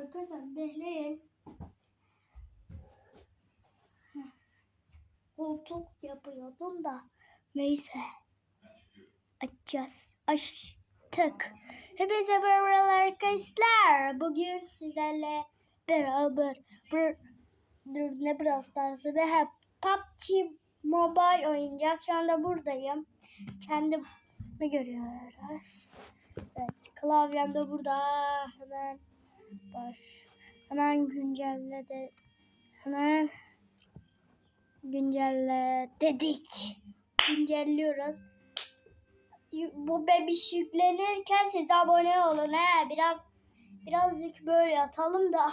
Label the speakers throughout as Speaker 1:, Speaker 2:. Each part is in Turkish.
Speaker 1: Arkadaşlar bekleyin. Heh. Koltuk yapıyordum da. Neyse. Açacağız. Açtık. Hepinize merhaba arkadaşlar. Bugün sizlerle beraber bir ne Brawl Stars'ı ve hep PUBG Mobile oynayacağız. Şu anda buradayım. Kendimi görüyoruz. Evet, klavyem de burada. Hemen baş. Hemen güncelle de hemen güncelle dedik. Güncelliyoruz. Bu bebiş yüklenirken siz abone olun he. Biraz birazcık böyle atalım da.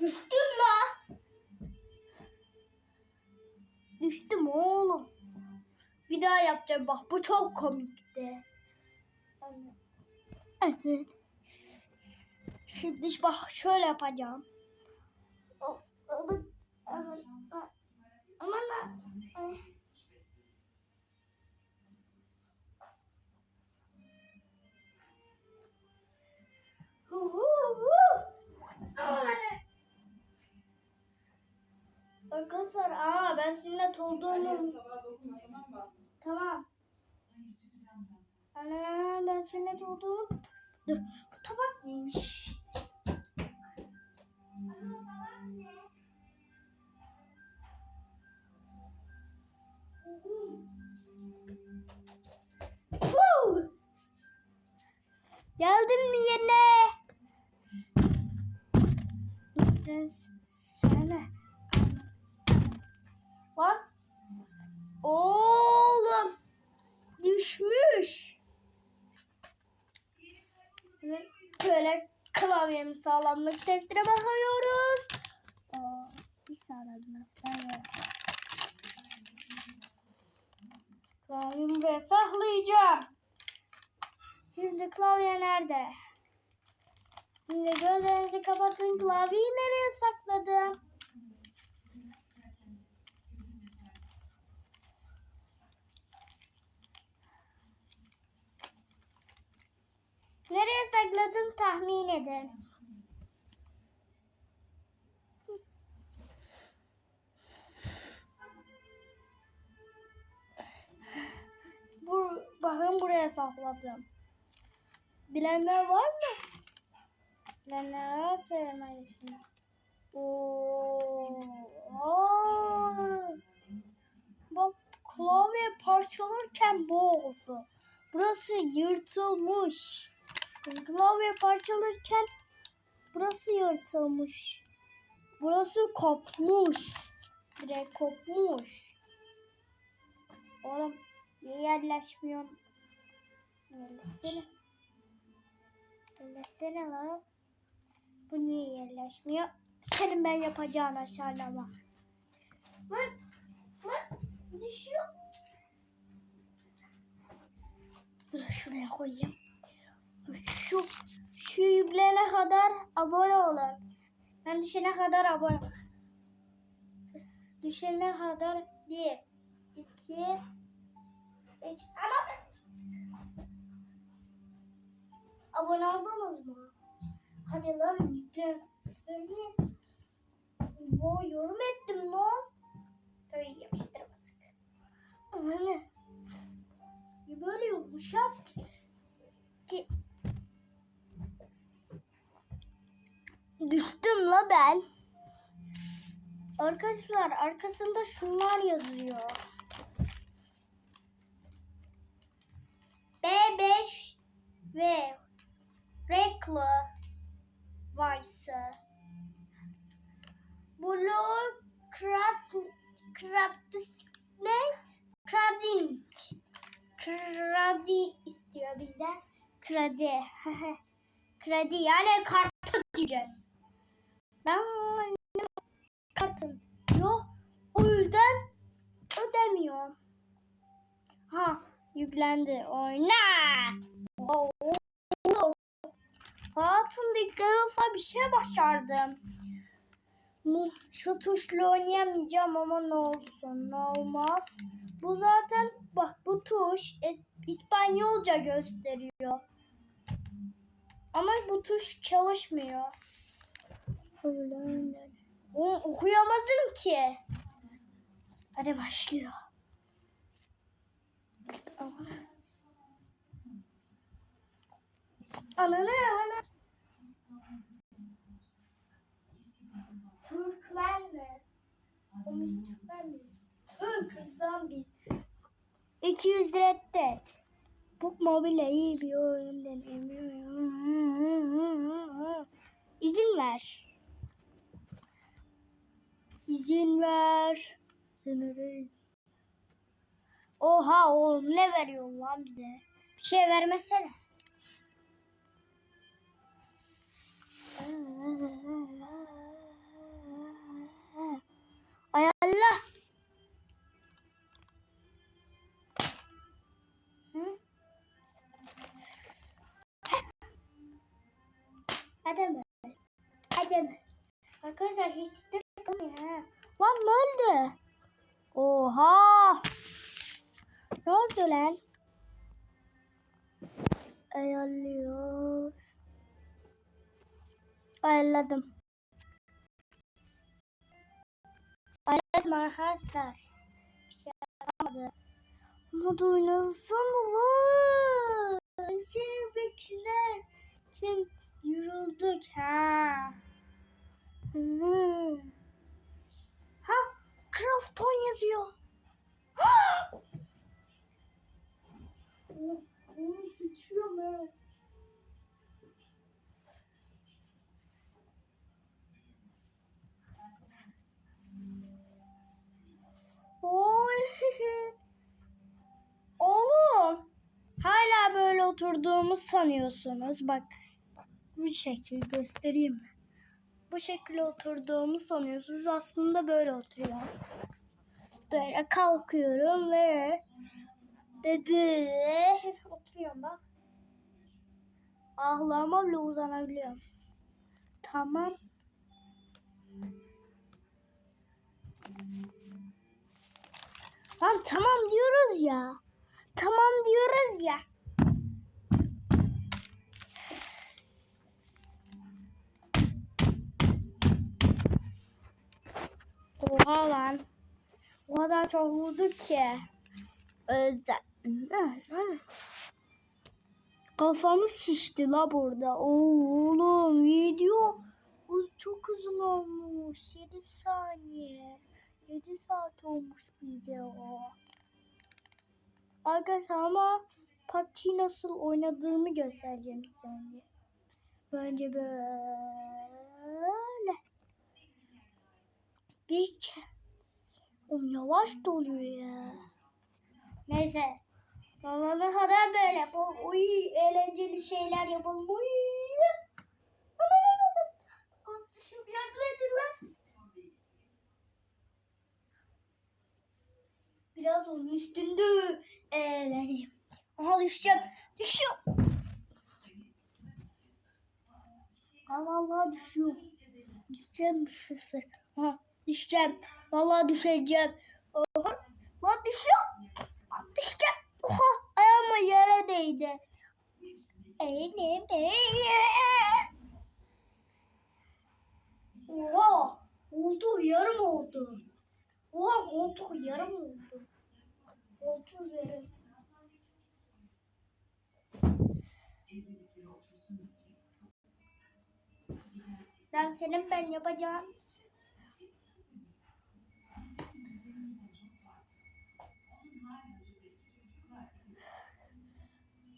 Speaker 1: Düştüm la. Düştüm oğlum. Bir daha yapacağım bak bu çok komikti. Şimdi bak şöyle yapacağım. Aman aman aman Arkadaşlar aa ben sünnet olduğumu
Speaker 2: tamam.
Speaker 1: Ana ben sünnet olduğumu dur bu tabak neymiş? Puh! Geldin mi yerine? Ben sağlamlık testine bakıyoruz. Aa, bir sağlamlık. Evet. Klavyemi buraya saklayacağım. Şimdi klavye nerede? Şimdi gözlerinizi kapatın. Klavyeyi nereye sakladım? Nereye sakladım tahmin edin. Sakladım. Bilenler var mı? Bilenler var söylemeyin şimdi. Oo. Aa. Bak klavye parçalarken bu oldu. Burası yırtılmış. Klavye parçalarken burası yırtılmış. Burası kopmuş. Direkt kopmuş. Oğlum niye yerleşmiyor? Yerleşsene. Yerleşsene lan. Bu niye yerleşmiyor? Senin ben yapacağın aşağılama. Lan, lan düşüyor. Dur şuraya koyayım. Şu şu yükleyene kadar abone olun. Ben düşene kadar abone Düşene kadar bir, iki, üç. Ama abone oldunuz mu? Hadi lan yüklensin. Bu yorum ettim lan. Tabii yapıştırmadık. Ama? Böyle yumuşak ki Düştüm la ben. Arkadaşlar arkasında şunlar yazıyor. B5 ve Rekla Vice. Blue ne? Krading. Kredi istiyor bizden. Kredi. Kredi yani kart ödeyeceğiz. Ben kartım yok. O yüzden ödemiyorum. Ha yüklendi. Oyna. Oo. Hayatımda ilk defa bir şey başardım. Şu tuşla oynayamayacağım ama ne olsun ne olmaz. Bu zaten bak bu tuş es- İspanyolca gösteriyor. Ama bu tuş çalışmıyor. Onu okuyamadım ki. Hadi başlıyor. Ananı ananı. Türkler mi? O biz Türkler miyiz? Biz. 200 reddet. Bu mobile iyi bir oyun deneyimi. İzin ver. İzin ver. Sınırı. Oha oğlum ne veriyorsun lan bize? Bir şey vermesene. Allah. Hı? Mi? Hadi mi? Arkadaşlar hiç tıklamıyor ha. Lan ne oldu? Oha! Ne oldu lan? Ayarlıyoruz. Ayarladım. Ayarladım arkadaşlar. Bir şey yapamadı. Ama oynasın var. Seni bekler. Kim yorulduk ha. Hı. Ha, Crafton yazıyor. Ha! Oh, Onu sıçıyorum ha. Oy. Oğlum. Hala böyle oturduğumu sanıyorsunuz. Bak. Bu şekil göstereyim mi? Bu şekilde oturduğumu sanıyorsunuz. Aslında böyle oturuyor. Böyle kalkıyorum ve ve böyle oturuyorum bak. Ağlama bile uzanabiliyorum. Tamam. Lan tamam diyoruz ya. Tamam diyoruz ya. Oha lan. O kadar çok vurdu ki. Özde. Kafamız şişti la burada. Oğlum video çok uzun olmuş. 7 saniye. 7 saat olmuş video. Arkadaşlar ama PUBG nasıl oynadığımı göstereceğim size önce. Bence böyle. Bir Oğlum yavaş doluyor ya. Neyse. Babana kadar böyle yapalım. Uy eğlenceli şeyler yapalım. Uy. Aman aman aman. Yardım edin lan. Onun üstünde eğleneyim. Aha düşeceğim. Düşüyorum. Aa, vallahi düşüyorum. Düşeceğim bir sıfır. Aha, düşeceğim. Vallahi düşeceğim. Oha. Lan düşüyorum. Lan düşeceğim. Oha ayağıma yere değdi. Eğilim Oha. Oldu yarım oldu. Oha koltuk yarım oldu. Koltuk yarım. Ben senin ben yapacağım.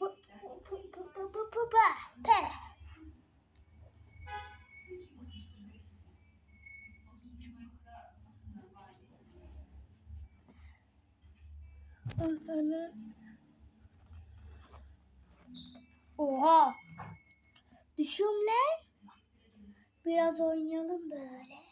Speaker 1: Bu, bu, bu, bu, bu, bu, bu, pe. Oha. Düşüyorum lan. Biraz oynayalım böyle.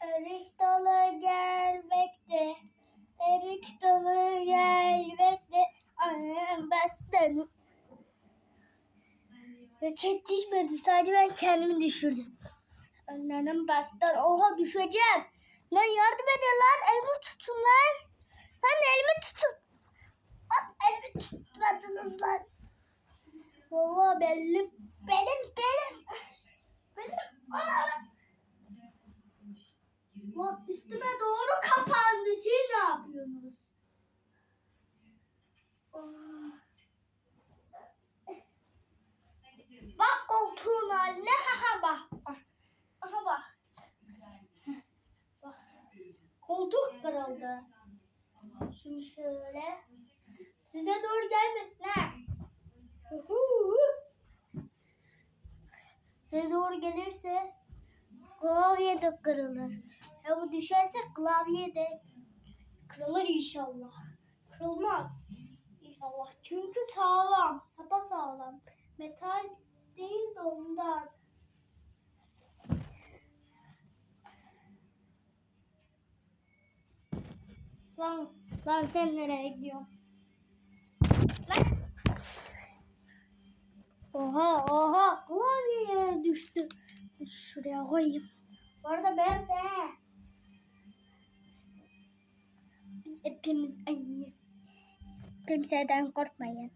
Speaker 1: Erik dalı gelmekte. Erik dalı gelmekte. Annem bastım. Roket düşmedi. Sadece ben kendimi düşürdüm. Nenem bastır. Oha düşeceğim. Lan yardım edin lan. Elimi tutun lan. Lan elimi tutun. Lan elimi tutmadınız lan. Vallahi benim. Benim benim. Benim. Aa! Lan üstüme doğru kapandı. Siz ne yapıyorsunuz? Aa. Bak koltuğun haline. Aha bak. Aha bak. Bak. Kırıldı. Şimdi şöyle. Size doğru gelmesin ha. Size doğru gelirse klavye de kırılır. Ya bu düşerse klavye de kırılır inşallah. Kırılmaz. İnşallah. Çünkü sağlam. Sapa sağlam. Metal değil de ondan. Lan, lan sen nereye gidiyorsun? Oha oha klavye yere düştü. Şuraya koyayım. Bu arada ben sen. Biz hepimiz aynıyız. Kimseden korkmayın.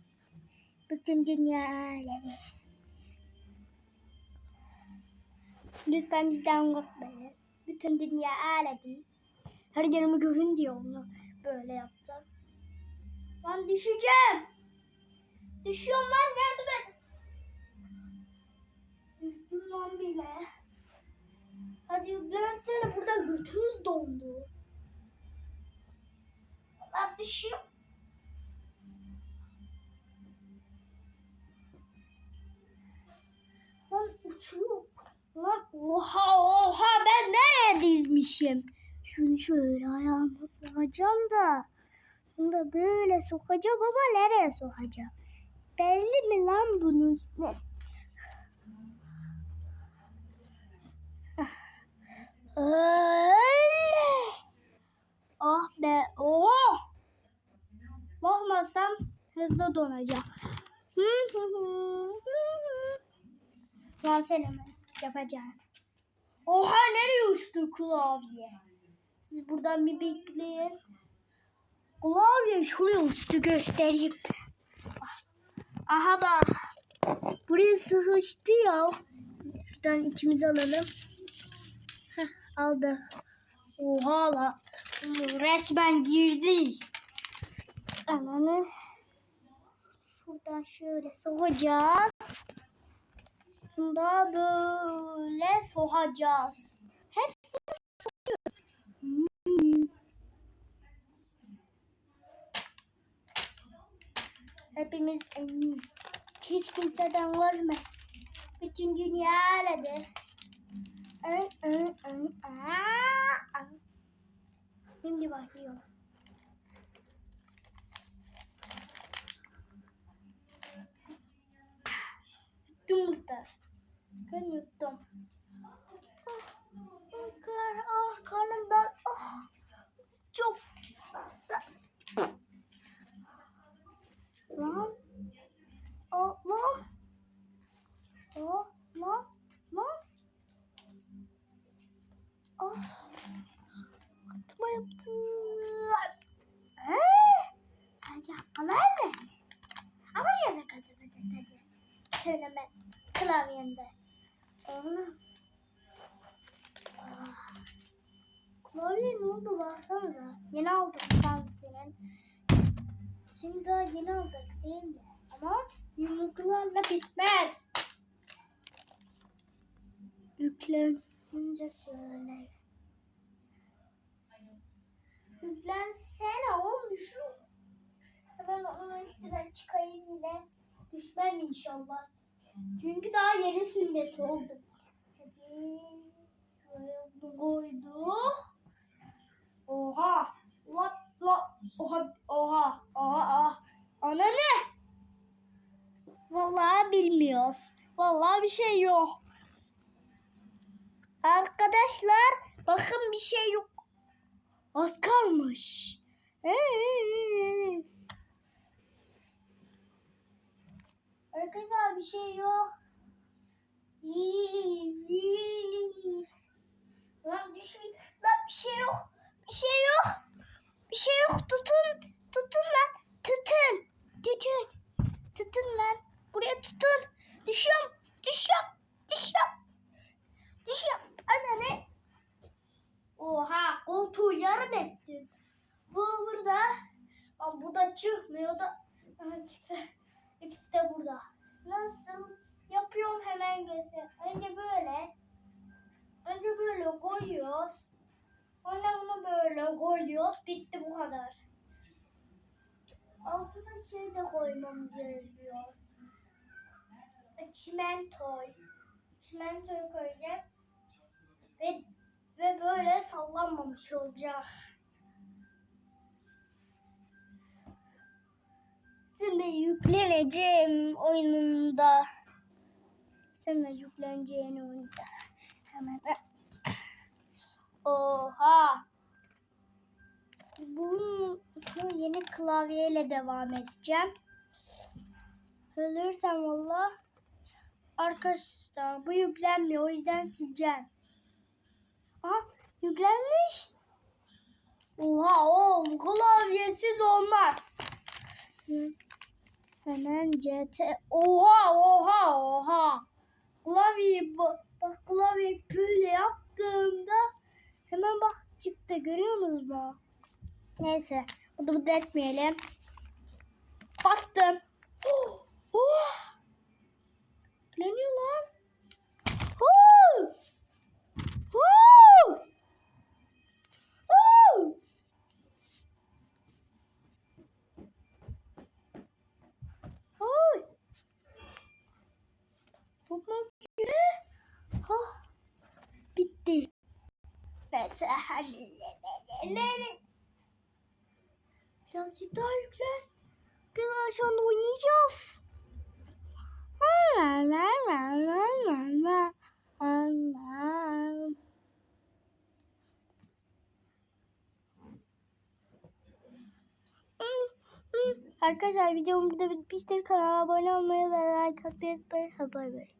Speaker 1: Bütün dünya alemi. Lütfen bizden korkmayın. Bütün dünya alemi. Her yerimi görün diye onu böyle yaptım. Ben düşeceğim. Düşüyorum lan yardım et. Düştüm lan bile. Hadi yüklensene burada götünüz dondu. Ben düşüyorum. Lan uçuyor. Lan oha oha ben nereye dizmişim? Şunu şöyle ayağıma sokacağım da. Bunu da böyle sokacağım ama nereye sokacağım? Belli mi lan bunun? Ne? Öyle. Ah be. Oh. Bakmasam hızlı donacağım. Lan sen hemen. Oha nereye uçtu klavye? Siz buradan bir bekleyin. Klavye şuraya uçtu göstereyim. Aha bak. Buraya sıkıştı ya. Şuradan ikimiz alalım. Heh, aldı. Oha la. Resmen girdi. Ananı. Şuradan şöyle sokacağız. Bunu da böyle sokacağız. Hepsini Hepimiz emiyiz. Hiç kimseden korkma. Bütün dünya aa. Şimdi bakıyorum. Yuttum burada. Ben yuttum. Ah, ah, kar, ah, karnımdan. Ah, çok. Lan. Oh, lan. Oh, lan. Lan. Ah. Atma yaptılar. Eee? Ayakkabılar mı? Ama yazık hadi hadi hadi. Hemen klavyemde. Onu. Ah. Klavye ne oldu baksana. Yeni aldık ben senin. Şimdi daha yeni aldık değil mi? Ama yumruklarla bitmez. Yüklenince şöyle. Yüklensene oğlum düşün. Ben onu güzel çıkayım yine. Düşmem inşallah. Çünkü daha yeni sünnet oldum. Hadi. Koyduk. Oha. La la. Oha. Oha. Oha. Oha. Ana ne? Vallahi bilmiyoruz. Vallahi bir şey yok. Arkadaşlar bakın bir şey yok. Az kalmış. Ee. Arkadaşlar bir şey yok. Lan düşün. Lan bir şey yok. Bir şey yok. Bir şey yok. Tutun. Tutun lan. Tutun. Tutun. Tutun lan. Buraya tutun. Düşüyorum. Düşüyorum. Düşüyorum. Düşüyorum. Ana ne? Oha koltuğu yarım ettim. Bu burada. Ama bu da çıkmıyor da. Çıktı. İkisi de burada. Nasıl? Yapıyorum hemen göster. Önce böyle. Önce böyle koyuyoruz. Sonra bunu böyle koyuyoruz. Bitti bu kadar. Altına şey de koymamız gerekiyor. Çimentoy. Çimentoyu koyacağız. Ve, ve böyle sallanmamış olacak. Şimdi yükleneceğim oyununda. Sonra yükleneceğin oyunda. Hemen. Oha. Bunu bu yeni klavyeyle devam edeceğim. Ölürsem valla. Arkadaşlar bu yüklenmiyor o yüzden sileceğim. Aha yüklenmiş. Oha oğlum klavyesiz olmaz. Hemen CT. Oha oha oha. Klavyeyi bak, bak klavyeyi böyle yaptığımda hemen bak çıktı görüyor musunuz mu? Neyse bu da bu da etmeyelim. Bastım. Oh, oh. Yükleniyor lan. Oh. Oh. Oh. Oy. Tutmak üzere. Oh. Bitti. Neyse halledelim. Birazcık daha yüklen. Biz şu anda oynayacağız. Arkadaşlar videom burada bitmiştir. Kanala abone olmayı ve like atmayı unutmayın. Bay bay.